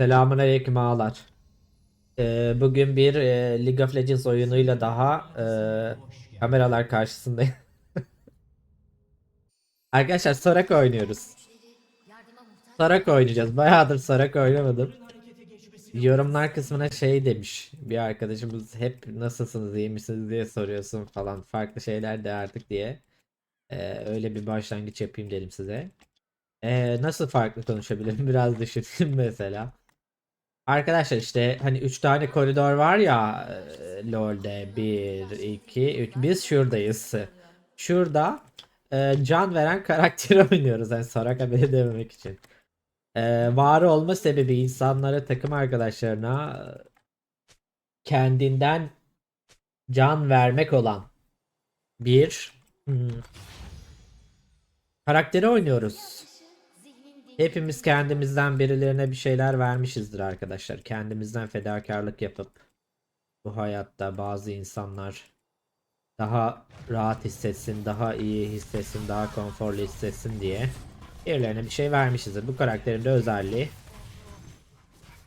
Selamun aleyküm ağalar. Ee, bugün bir e, League of Legends oyunuyla daha e, kameralar karşısındayım. Arkadaşlar Soraka oynuyoruz. Soraka oynayacağız. Bayağıdır Soraka oynamadım. Yorumlar kısmına şey demiş. Bir arkadaşımız hep nasılsınız iyi misiniz diye soruyorsun falan. Farklı şeyler de artık diye. Ee, öyle bir başlangıç yapayım dedim size. Ee, nasıl farklı konuşabilirim? Biraz düşüneyim mesela. Arkadaşlar işte hani 3 tane koridor var ya e, LoL'de 1, 2, 3 biz şuradayız. Şurada e, can veren karakteri oynuyoruz yani Soraka bile dememek için. E, var olma sebebi insanlara takım arkadaşlarına kendinden can vermek olan bir hmm, karakteri oynuyoruz. Hepimiz kendimizden birilerine bir şeyler vermişizdir arkadaşlar. Kendimizden fedakarlık yapıp bu hayatta bazı insanlar daha rahat hissetsin, daha iyi hissetsin, daha konforlu hissetsin diye birilerine bir şey vermişizdir. Bu karakterin de özelliği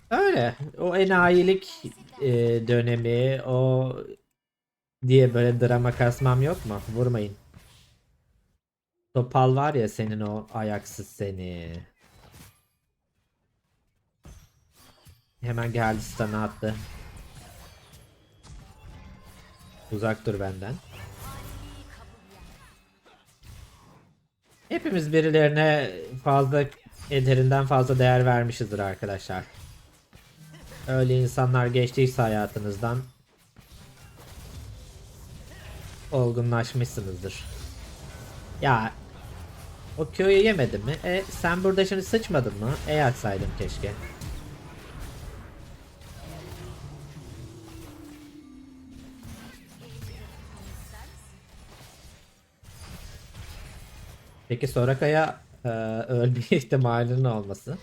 öyle. O enayilik e, dönemi, o diye böyle drama kasmam yok mu? Vurmayın. Topal var ya senin o ayaksız seni. Hemen geldi stun attı. Uzak dur benden. Hepimiz birilerine fazla ederinden fazla değer vermişizdir arkadaşlar. Öyle insanlar geçtiyse hayatınızdan olgunlaşmışsınızdır. Ya o köyü yemedin mi? E sen burada şimdi sıçmadın mı? E atsaydın keşke. Peki Soraka'ya e, ölme ihtimalinin olması.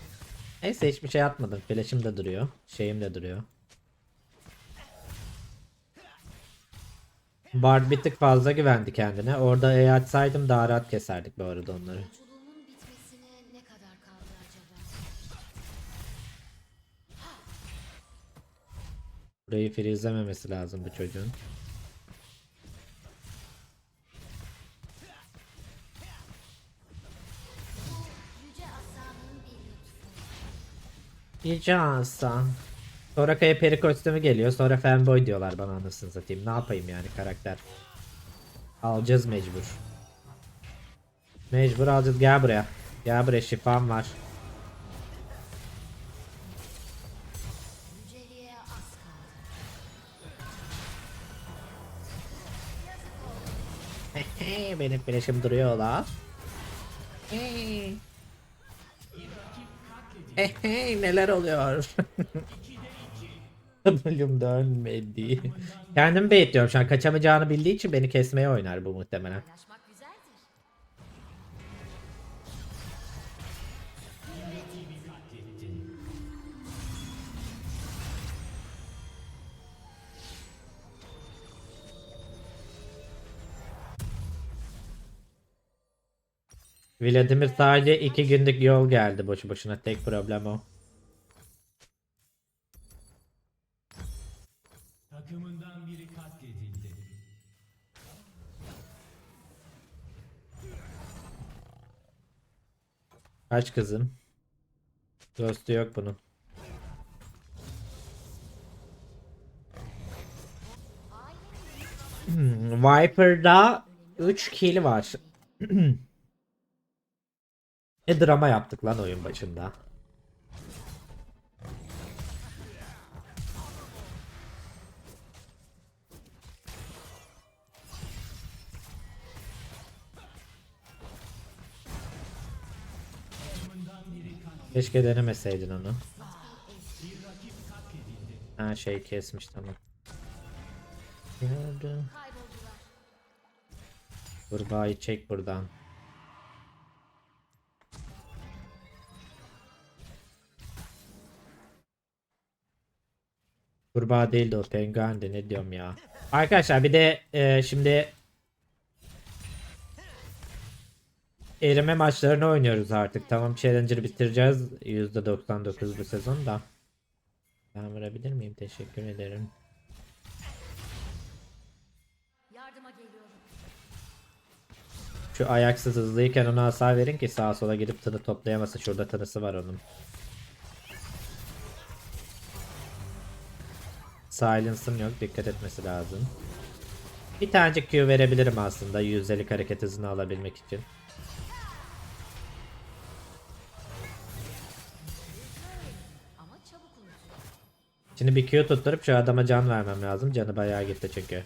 Neyse hiçbir şey atmadım. Flash'im de duruyor. Şeyim de duruyor. Bard bir tık fazla güvendi kendine. Orada E atsaydım daha rahat keserdik bu arada onları. Burayı freezelememesi lazım bu çocuğun. Yüce Hasan. Soraka'ya peri kostümü geliyor. Sonra fanboy diyorlar bana anasını satayım. Ne yapayım yani karakter. Alacağız mecbur. Mecbur alacağız. Gel buraya. Gel buraya şifam var. Benim flash'im duruyor la. Hey. Hey, hey, neler oluyor? Bölüm dönmedi. Kendimi bekliyorum şu an. Kaçamayacağını bildiği için beni kesmeye oynar bu muhtemelen. Vladimir sadece iki günlük yol geldi boşu boşuna. Tek problem o. Takımından biri katledildi. Kaç kızım. Dostu yok bunun. Hmm, Viper'da 3 kill var. ne drama yaptık lan oyun başında. Keşke denemeseydin onu. Ha şey kesmiş tamam. Gördüm. Kurbağayı çek buradan. Kurbağa değildi o penguendi ne diyorum ya. Arkadaşlar bir de e, şimdi erime maçlarını oynuyoruz artık. Tamam Challenger'ı bitireceğiz. %99 bu sezon da. Ben vurabilir miyim? Teşekkür ederim. Yardıma geliyorum. Şu ayaksız hızlıyken ona hasar verin ki sağa sola gidip tını toplayamasın. Şurada tınısı var onun. Silence'ım yok. Dikkat etmesi lazım. Bir tanecik Q verebilirim aslında. Yüzdelik hareket hızını alabilmek için. Şimdi bir Q tutturup şu adama can vermem lazım. Canı bayağı gitti çünkü.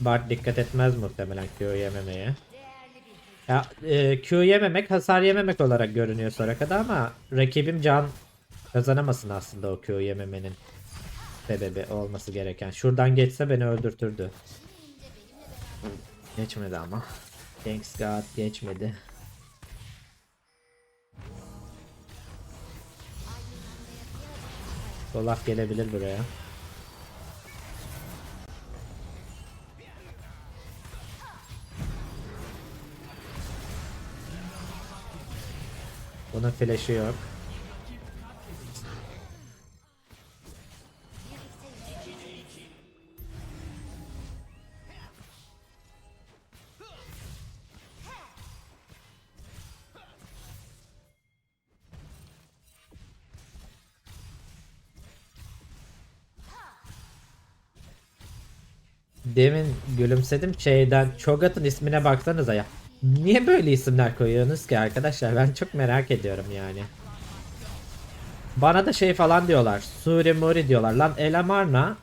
Bart dikkat etmez muhtemelen Q yememeye. Ya e, Q yememek hasar yememek olarak görünüyor Soraka'da ama rakibim can kazanamasın aslında o Q yememenin sebebi olması gereken. Şuradan geçse beni öldürtürdü. Geçmedi ama. Thanks God geçmedi. Olaf gelebilir buraya. Bunun flash'ı yok. Demin gülümsedim şeyden Cho'Gath'ın ismine baksanıza ya. Niye böyle isimler koyuyorsunuz ki arkadaşlar? Ben çok merak ediyorum yani. Bana da şey falan diyorlar. Suri Muri diyorlar. Lan Elamarna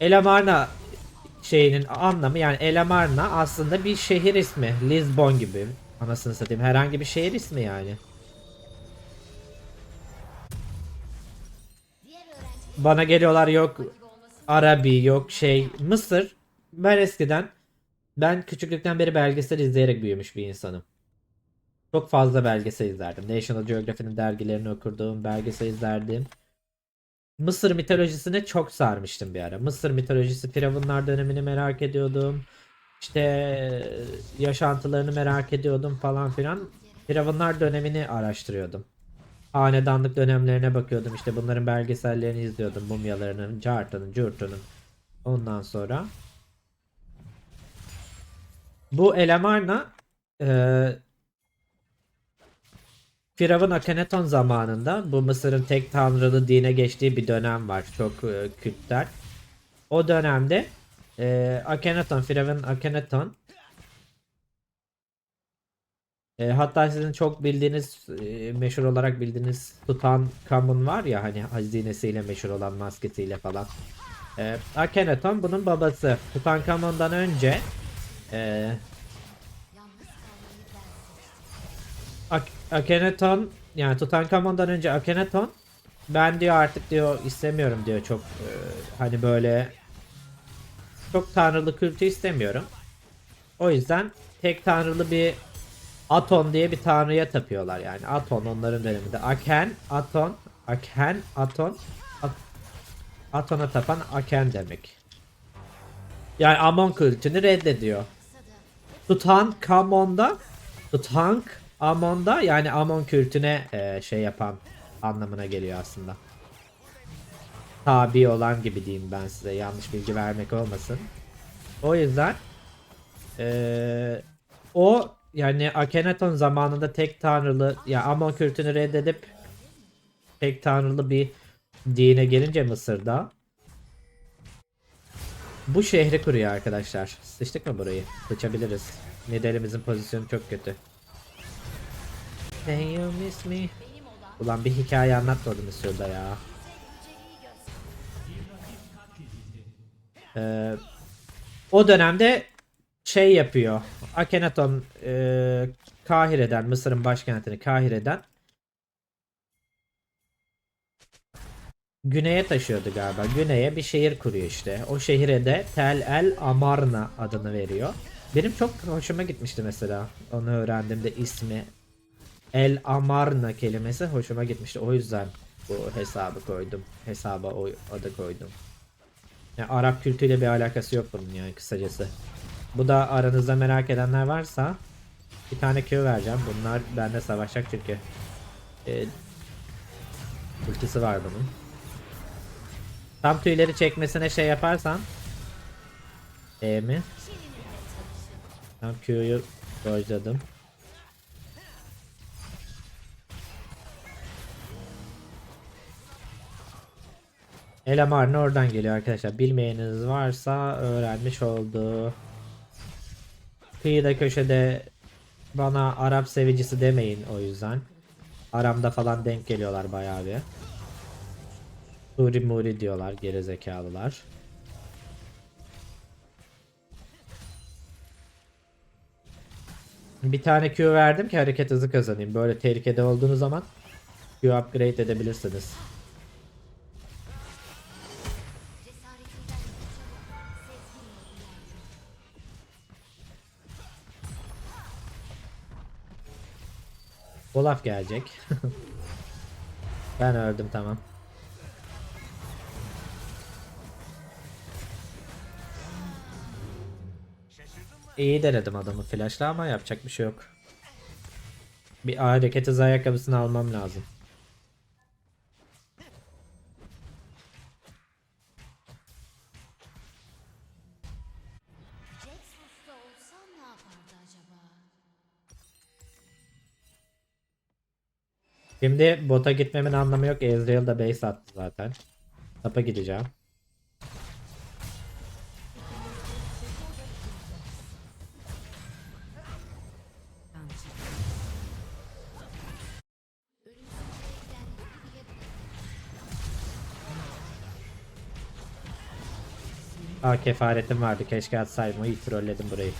Elamarna şeyinin anlamı yani Elamarna aslında bir şehir ismi. Lisbon gibi. Anasını satayım. Herhangi bir şehir ismi yani. Bana geliyorlar yok Arabi yok şey Mısır ben eskiden ben küçüklükten beri belgesel izleyerek büyümüş bir insanım. Çok fazla belgesel izlerdim. National Geography'nin dergilerini okurdum, belgesel izlerdim. Mısır mitolojisine çok sarmıştım bir ara. Mısır mitolojisi Firavunlar dönemini merak ediyordum. İşte yaşantılarını merak ediyordum falan filan. Firavunlar dönemini araştırıyordum. Hanedanlık dönemlerine bakıyordum. İşte bunların belgesellerini izliyordum. Mumyalarının, cartının, curtunun. Ondan sonra bu Elemarna eee Firavun Akhenaton zamanında bu Mısır'ın tek tanrılı dine geçtiği bir dönem var. Çok e, Kürtler. O dönemde e, Akhenaton, Firavun Akhenaton e, hatta sizin çok bildiğiniz, e, meşhur olarak bildiğiniz Tutankhamun var ya hani hazinesiyle meşhur olan maskesiyle falan. E, Akhenaton bunun babası. Tutankhamun'dan önce e, Akhenaton yani Tutankhamun'dan önce Akhenaton ben diyor artık diyor istemiyorum diyor çok e, hani böyle çok tanrılı kültü istemiyorum. O yüzden tek tanrılı bir Aton diye bir tanrıya tapıyorlar yani. Aton onların döneminde. Aken, Aton, Aken, Aton, At- Aton'a tapan Aken demek. Yani Amon kültünü reddediyor. Tutankhamon'da Tutank Amon'da yani Amon kültüne e, şey yapan anlamına geliyor aslında. Tabi olan gibi diyeyim ben size yanlış bilgi vermek olmasın. O yüzden e, o yani Akhenaton zamanında tek tanrılı ya Amon kültünü reddedip tek tanrılı bir dine gelince Mısır'da bu şehri kuruyor arkadaşlar. Sıçtık mı burayı? Sıçabiliriz. Nidalemizin pozisyonu çok kötü. Hey you miss me. Ulan bir hikaye anlatmadınız şurada ya. Ee, o dönemde şey yapıyor. Akhenaton e, Kahire'den, Mısır'ın başkentini Kahire'den güneye taşıyordu galiba. Güneye bir şehir kuruyor işte. O şehire de Tel El Amarna adını veriyor. Benim çok hoşuma gitmişti mesela. Onu öğrendiğimde ismi El Amarna kelimesi hoşuma gitmişti. O yüzden bu hesabı koydum. Hesaba o adı koydum. Yani Arap kültürüyle bir alakası yok bunun yani kısacası. Bu da aranızda merak edenler varsa bir tane Q vereceğim. Bunlar bende savaşacak çünkü. Ee, Ultisi var bunun. Tam tüyleri çekmesine şey yaparsan E mi? Tam Q'yu dojladım. Elemarne oradan geliyor arkadaşlar. Bilmeyeniniz varsa öğrenmiş oldu. Kıyıda köşede bana Arap sevicisi demeyin o yüzden. Aramda falan denk geliyorlar bayağı bir. Suri Muri diyorlar gerizekalılar. Bir tane Q verdim ki hareket hızı kazanayım. Böyle tehlikede olduğunuz zaman Q upgrade edebilirsiniz. Olaf gelecek. ben öldüm tamam. İyi denedim adamı flashla ama yapacak bir şey yok. Bir hareket hızı ayakkabısını almam lazım. Şimdi bota gitmemin anlamı yok. Ezreal da base attı zaten. Tapa gideceğim. Aa kefaretim vardı. Keşke atsaydım. İyi trolledim burayı.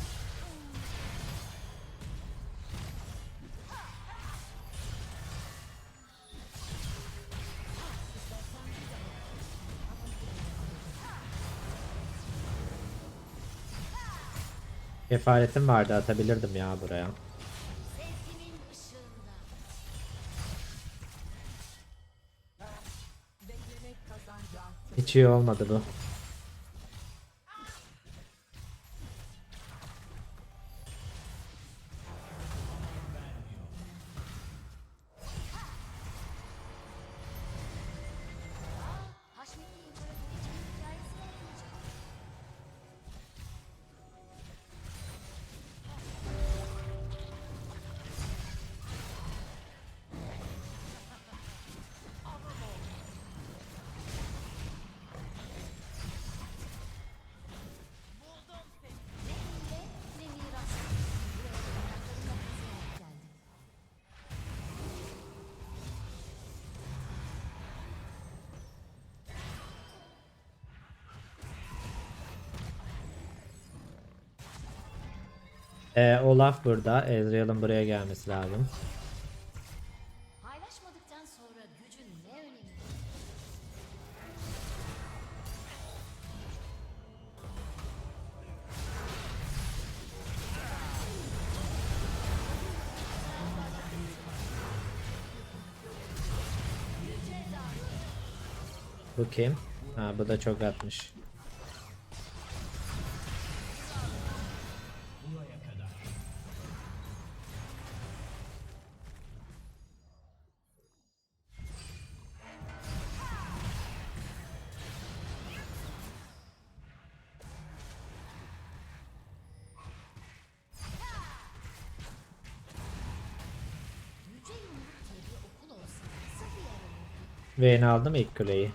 Kefaretim vardı atabilirdim ya buraya. Hiç iyi olmadı bu. Ee, Olaf burada. Ezreal'ın buraya gelmesi lazım. Paylaşmadıktan sonra gücün ne önemi? Bu kim? Ha bu da çok atmış. Vayne aldım ilk kuleyi.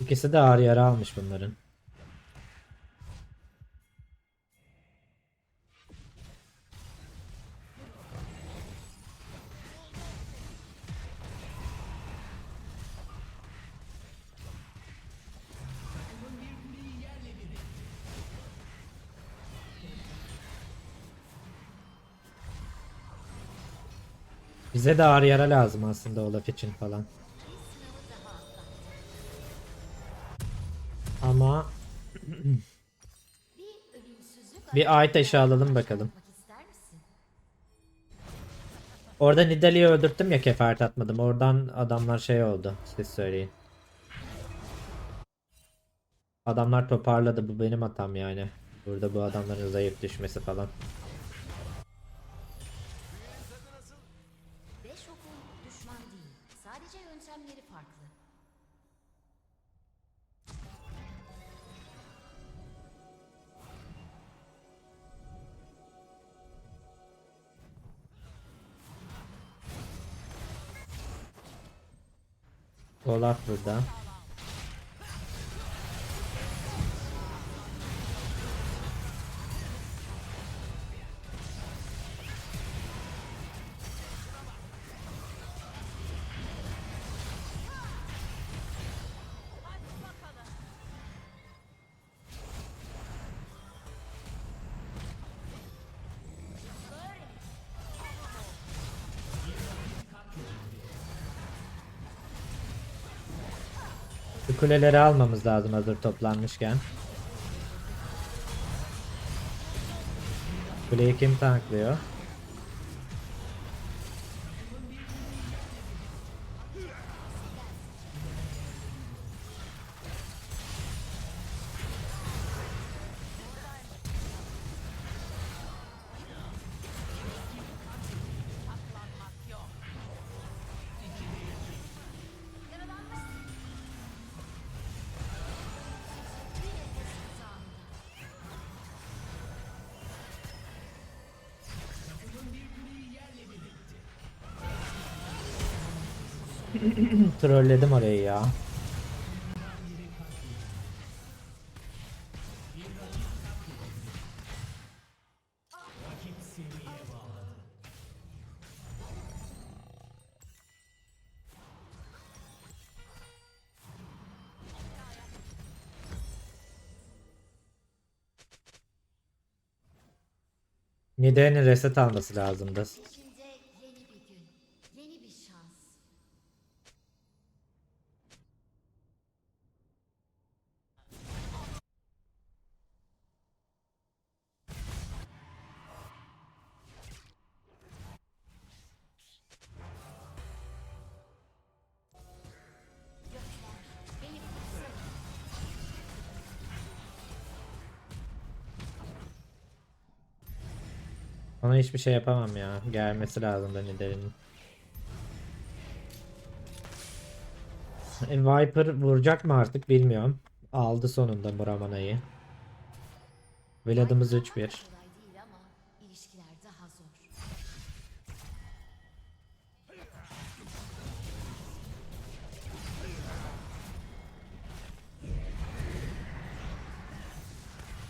İkisi de ağır yara almış bunların. Bize de ağır yara lazım aslında Olaf için falan. Ama Bir ay taşı alalım bakalım. Orada Nidalee'yi öldürttüm ya kefaret atmadım. Oradan adamlar şey oldu. Siz söyleyin. Adamlar toparladı. Bu benim hatam yani. Burada bu adamların zayıf düşmesi falan. Olaf burada. Kuleleri almamız lazım hazır toplanmışken. Kuleyi kim tanklıyor? Trolledim orayı ya. Nidane'in reset alması lazımdı. Ona hiçbir şey yapamam ya. Gelmesi lazım da Nidalee'nin. E, Viper vuracak mı artık bilmiyorum. Aldı sonunda Muramana'yı. Vlad'ımız 3-1. Kolay değil ama ilişkiler daha zor.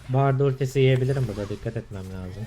Bard ultisi yiyebilirim burada dikkat etmem lazım.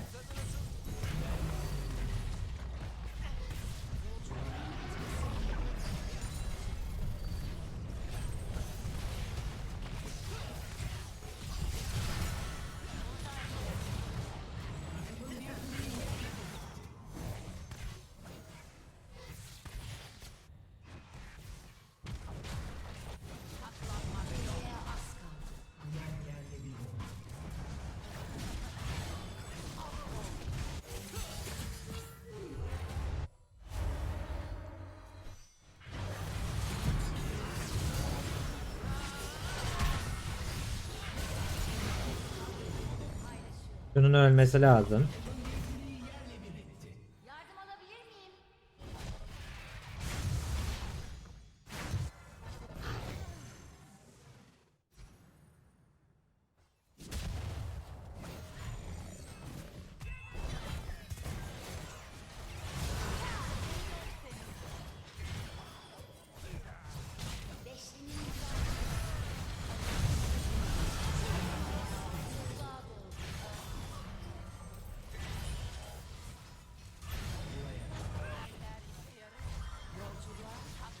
Şunun ölmesi lazım.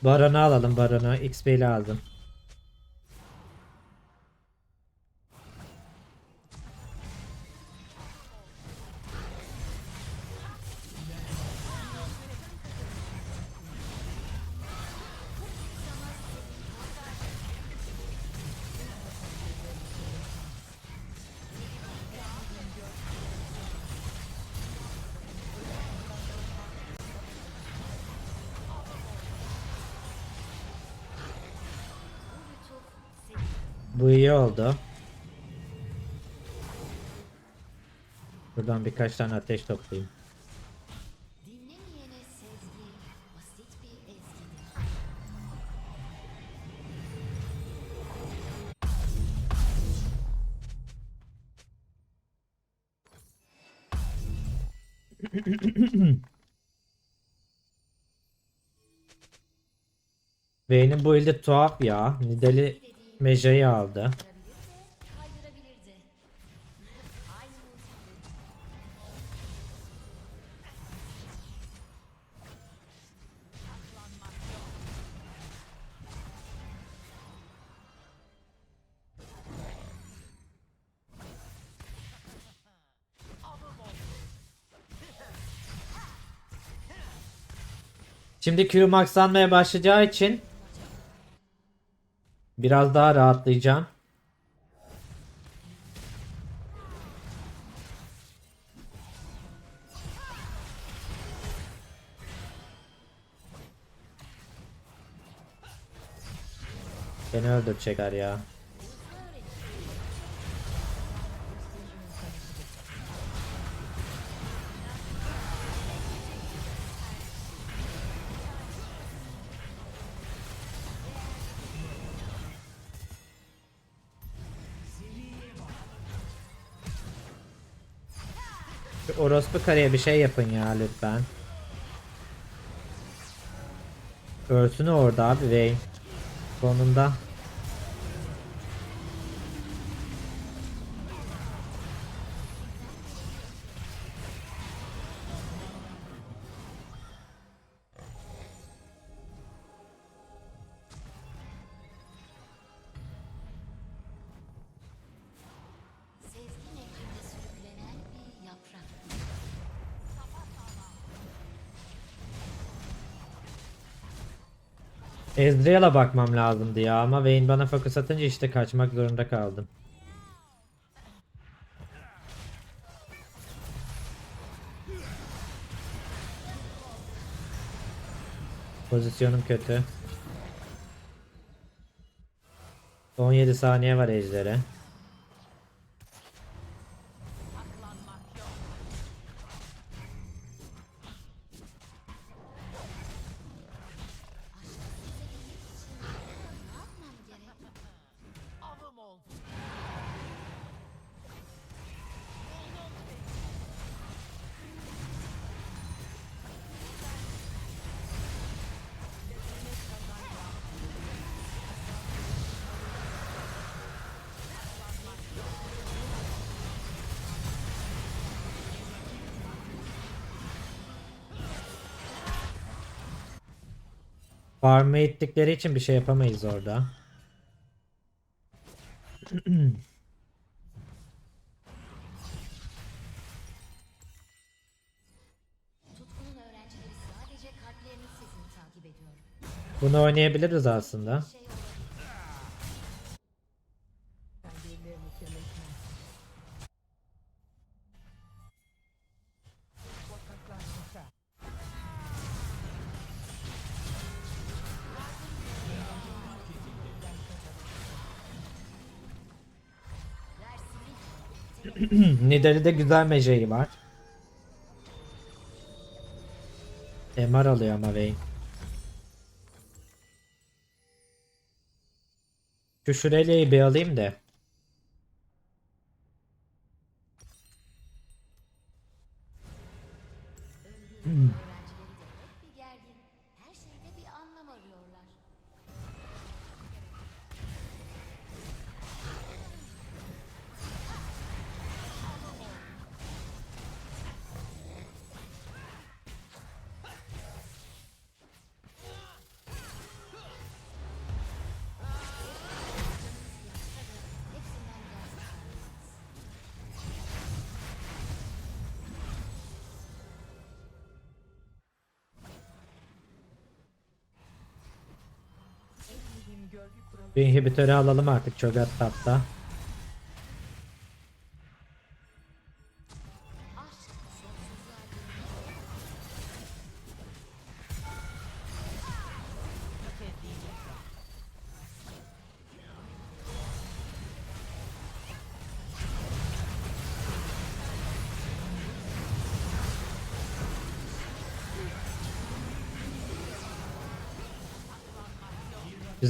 Baron'u alalım Baron'u. XP lazım. Bu iyi oldu. Buradan birkaç tane ateş toplayayım. Vayne'in bu ilde tuhaf ya. Nidali Meja'yı aldı. Şimdi Q maxlanmaya başlayacağı için biraz daha rahatlayacağım. Beni öldürecekler ya. Orospu karıya bir şey yapın ya lütfen. Ölsün orada abi Vayne. Sonunda. Ezreal'a bakmam lazımdı ya ama Vayne bana fokus atınca işte kaçmak zorunda kaldım. Pozisyonum kötü. 17 saniye var ejdere. Farm'a ittikleri için bir şey yapamayız orada. Bunu oynayabiliriz aslında. Nidalee'de güzel meceyi var. MR alıyor ama Vayne. Şu Shurela'yı bir alayım da. Bir inhibitörü alalım artık Cho'Gath tapta.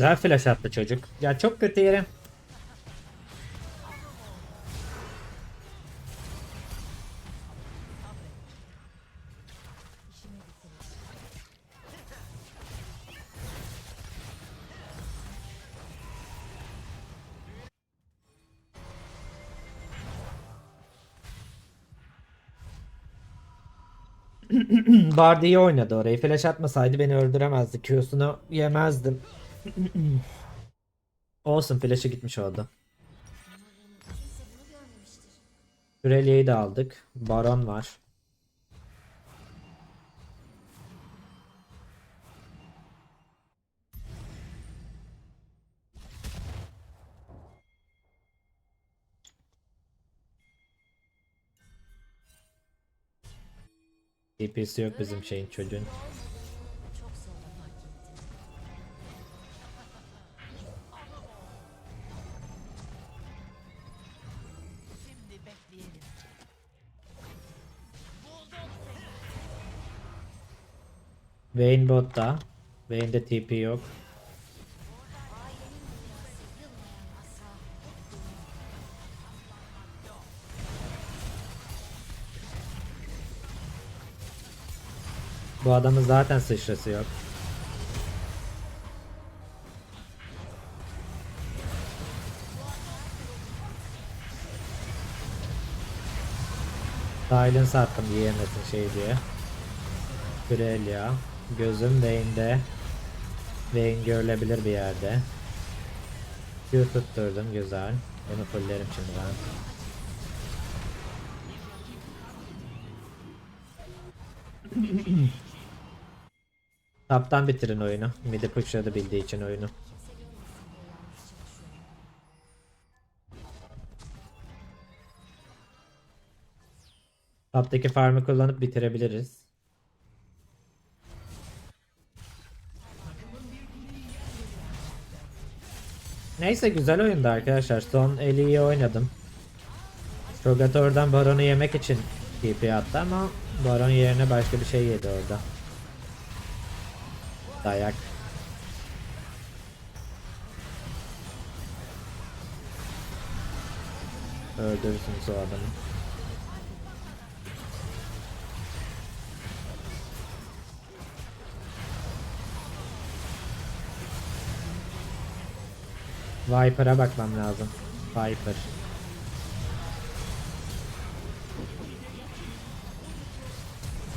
Güzel flash attı çocuk. Ya çok kötü yere. Bardi iyi oynadı orayı. Flash atmasaydı beni öldüremezdi. Q'sunu yemezdim. Olsun flash'ı gitmiş oldu. Umarım kimse bunu görmemiştir.Ürelia'yı da aldık. Baron var. DP'si yok bizim şeyin çocuğun. Vayne botta. Vayne'de TP yok. Bu adamın zaten sıçrası yok. Silence attım yiyemesin şey diye. Grelia. Gözüm Vayne'de. Vayne görülebilir bir yerde. Q tutturdum güzel. Bunu fullerim şimdi ben. Taptan bitirin oyunu. Midi pushladı bildiği için oyunu. Taptaki farmı kullanıp bitirebiliriz. Neyse güzel oyundu arkadaşlar. Son eli iyi oynadım. Rogator'dan Baron'u yemek için TP attı ama Baron yerine başka bir şey yedi orada. Dayak. Öldürürsünüz o adamı. Viper'a bakmam lazım. Viper.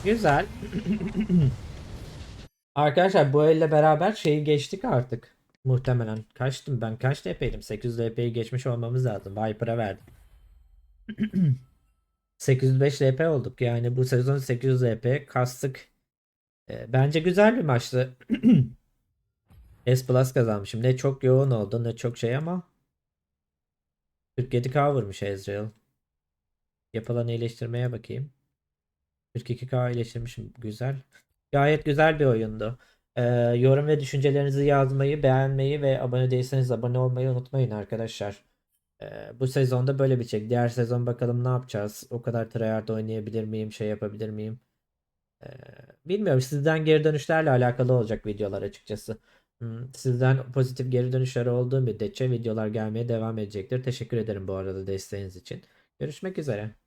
Güzel. Arkadaşlar bu elle beraber şeyi geçtik artık. Muhtemelen. Kaçtım ben? Kaç DP'ydim? 800 DP'yi geçmiş olmamız lazım. Viper'a verdim. 805 DP olduk. Yani bu sezon 800 DP kastık. Ee, bence güzel bir maçtı. S Plus kazanmışım. Ne çok yoğun oldu ne çok şey ama 47k vurmuş Ezreal. Yapılan iyileştirmeye bakayım. 42k iyileştirmişim. Güzel. Gayet güzel bir oyundu. Ee, yorum ve düşüncelerinizi yazmayı, beğenmeyi ve abone değilseniz abone olmayı unutmayın arkadaşlar. Ee, bu sezonda böyle bitecek. Diğer sezon bakalım ne yapacağız? O kadar tryhard oynayabilir miyim? Şey yapabilir miyim? Ee, bilmiyorum. Sizden geri dönüşlerle alakalı olacak videolar açıkçası. Hmm, Sizden pozitif geri dönüşler olduğu müddetçe videolar gelmeye devam edecektir. Teşekkür ederim bu arada desteğiniz için. Görüşmek üzere.